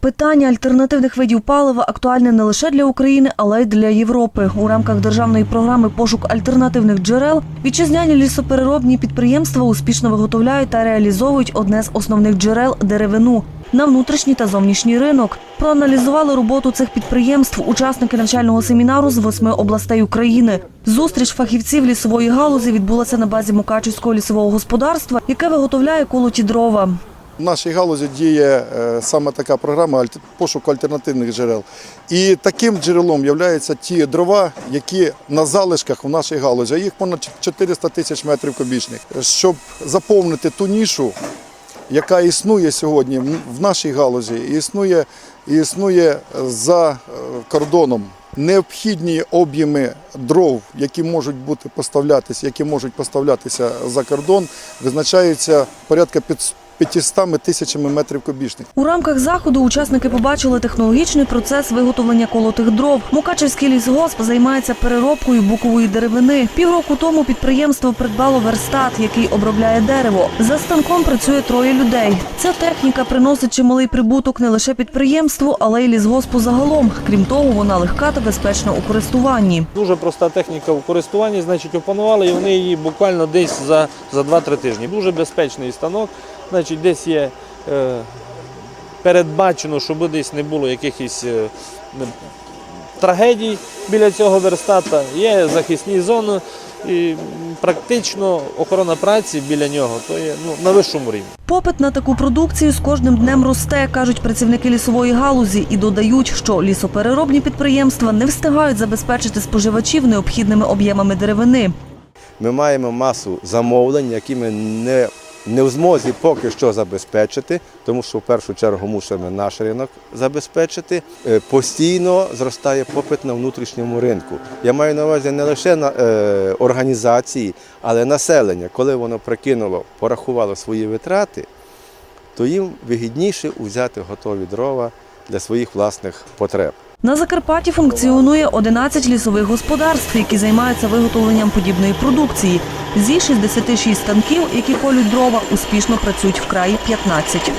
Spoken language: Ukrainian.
Питання альтернативних видів палива актуальне не лише для України, але й для Європи. У рамках державної програми пошук альтернативних джерел вітчизняні лісопереробні підприємства успішно виготовляють та реалізовують одне з основних джерел деревину на внутрішній та зовнішній ринок. Проаналізували роботу цих підприємств учасники навчального семінару з восьми областей України. Зустріч фахівців лісової галузі відбулася на базі Мукачівського лісового господарства, яке виготовляє колоті дрова. В нашій галузі діє е, саме така програма пошуку альтернативних джерел. І таким джерелом являються ті дрова, які на залишках в нашій галузі, їх понад 400 тисяч метрів кубічних. Щоб заповнити ту нішу, яка існує сьогодні в нашій галузі, існує, і існує за е, кордоном. Необхідні об'єми дров, які можуть бути поставлятися, які можуть поставлятися за кордон, визначаються порядка під 500 тисячами метрів кубічних. У рамках заходу учасники побачили технологічний процес виготовлення колотих дров. Мукачевський лісгосп займається переробкою букової деревини. Півроку тому підприємство придбало верстат, який обробляє дерево. За станком працює троє людей. Ця техніка приносить чималий прибуток не лише підприємству, але й лісгоспу загалом. Крім того, вона легка та безпечна у користуванні. Дуже проста техніка в користуванні, значить, опанували і вони її буквально десь за, за 2-3 тижні. Дуже безпечний станок, значить, десь є е, передбачено, щоб десь не було якихось е, трагедій біля цього верстата. Є захисні зони і практично охорона праці біля нього то є ну, на вищому рівні. Попит на таку продукцію з кожним днем росте, кажуть працівники лісової галузі, і додають, що лісопереробні підприємства не встигають забезпечити споживачів необхідними об'ємами деревини. Ми маємо масу замовлень, які ми не, не в змозі поки що забезпечити, тому що в першу чергу мусимо наш ринок забезпечити. Е, Постійно зростає попит на внутрішньому ринку. Я маю на увазі не лише на е, організації, але населення. Коли воно прикинуло, порахувало свої витрати, то їм вигідніше взяти готові дрова для своїх власних потреб. На Закарпатті функціонує 11 лісових господарств, які займаються виготовленням подібної продукції. Зі 66 станків, які колють дрова, успішно працюють в краї 15.